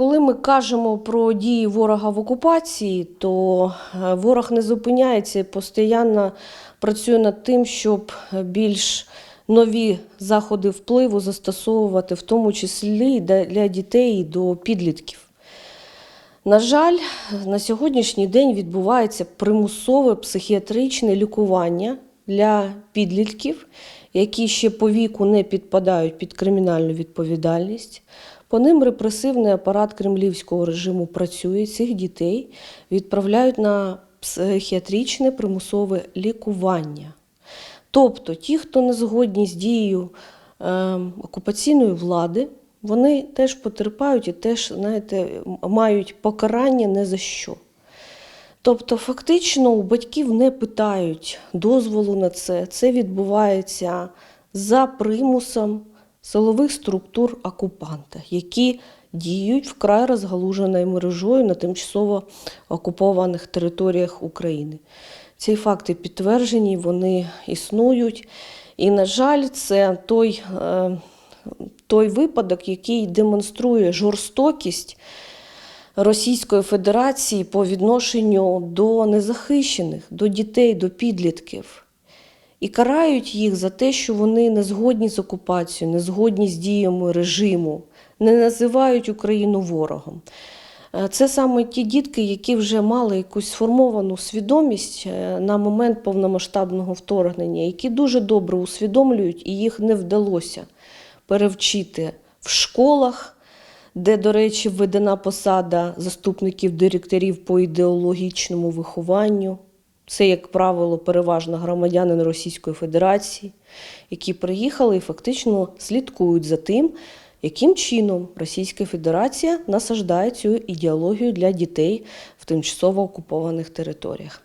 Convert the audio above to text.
Коли ми кажемо про дії ворога в окупації, то е, ворог не зупиняється і постійно працює над тим, щоб більш нові заходи впливу застосовувати, в тому числі для дітей і до підлітків. На жаль, на сьогоднішній день відбувається примусове психіатричне лікування для підлітків, які ще по віку не підпадають під кримінальну відповідальність. По ним репресивний апарат кремлівського режиму працює. Цих дітей відправляють на психіатричне примусове лікування. Тобто ті, хто не згодні з дією е, окупаційної влади, вони теж потерпають і теж, знаєте, мають покарання не за що. Тобто, фактично, у батьків не питають дозволу на це. Це відбувається за примусом силових структур окупанта, які діють вкрай розгалуженою мережою на тимчасово окупованих територіях України. Ці факти підтверджені, вони існують. І, на жаль, це той, е, той випадок, який демонструє жорстокість Російської Федерації по відношенню до незахищених, до дітей, до підлітків. І карають їх за те, що вони не згодні з окупацією, не згодні з діями режиму, не називають Україну ворогом. Е, Це саме ті дітки, які вже мали якусь сформовану свідомість е, на момент повномасштабного вторгнення, які дуже добре усвідомлюють, і їх не вдалося перевчити в школах, де, до речі, введена посада заступників директорів по ідеологічному вихованню. Це, як правило, переважно громадянин Російської Федерації, які приїхали і фактично слідкують за тим, яким чином Російська Федерація насаждає цю ідеологію для дітей в тимчасово окупованих територіях.